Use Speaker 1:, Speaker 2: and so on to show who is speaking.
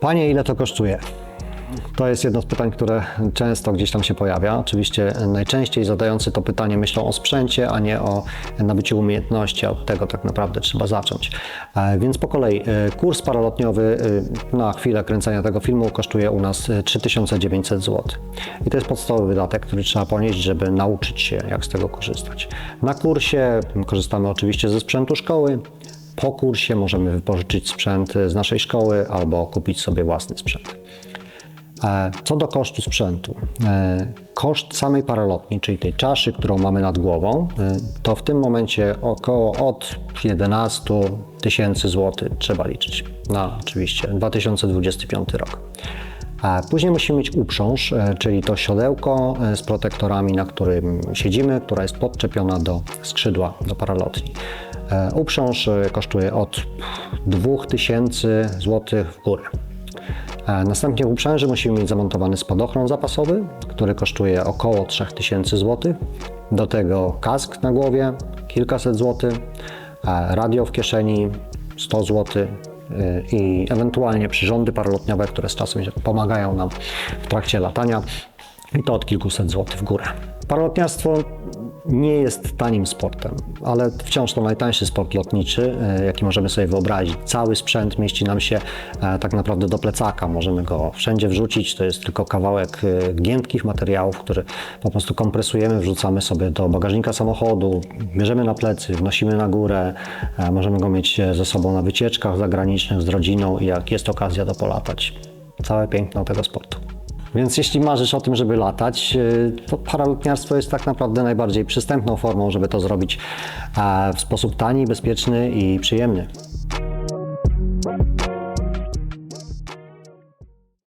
Speaker 1: Panie, ile to kosztuje? To jest jedno z pytań, które często gdzieś tam się pojawia. Oczywiście najczęściej zadający to pytanie myślą o sprzęcie, a nie o nabyciu umiejętności. a Od tego tak naprawdę trzeba zacząć. E, Więc po kolei e, kurs paralotniowy e, na chwilę kręcenia tego filmu kosztuje u nas e, 3900 zł. I to jest podstawowy wydatek, który trzeba ponieść, żeby nauczyć się, jak z tego korzystać. Na kursie korzystamy oczywiście ze sprzętu szkoły. Po kursie możemy wypożyczyć sprzęt z naszej szkoły albo kupić sobie własny sprzęt. E, Co do kosztu sprzętu. e, Koszt samej paralotni, czyli tej czaszy, którą mamy nad głową, e, to w tym momencie około od 11 tysięcy złotych trzeba liczyć na oczywiście 2025 rok. Później musimy mieć uprząż, czyli to siodełko z protektorami, na którym siedzimy, która jest podczepiona do skrzydła, do paralotni. E, Uprząż kosztuje od 2000 zł w górę. E, Następnie w uprzęży musimy mieć zamontowany spadochron zapasowy, który kosztuje około 3000 zł. Do tego kask na głowie, kilkaset złotych, e, radio w kieszeni 100 zł i ewentualnie przyrządy paralotniowe, które z czasem pomagają nam w trakcie latania i to od kilkuset złotych w górę. Paralotniarstwo nie jest tanim sportem, ale wciąż to najtańszy sport lotniczy, e, jaki możemy sobie wyobrazić. Cały sprzęt mieści nam się e, tak naprawdę do plecaka. Możemy go wszędzie wrzucić. To jest tylko kawałek e, giętkich materiałów, który po prostu kompresujemy, wrzucamy sobie do bagażnika samochodu, bierzemy na plecy, wnosimy na górę. Możemy go mieć ze sobą na wycieczkach zagranicznych z rodziną i jak jest okazja, to polatać. Całe piękno tego sportu. Więc jeśli marzysz o tym, żeby latać, y, to paralotniarstwo jest tak naprawdę najbardziej przystępną formą, żeby to zrobić e, w sposób tani, bezpieczny i przyjemny.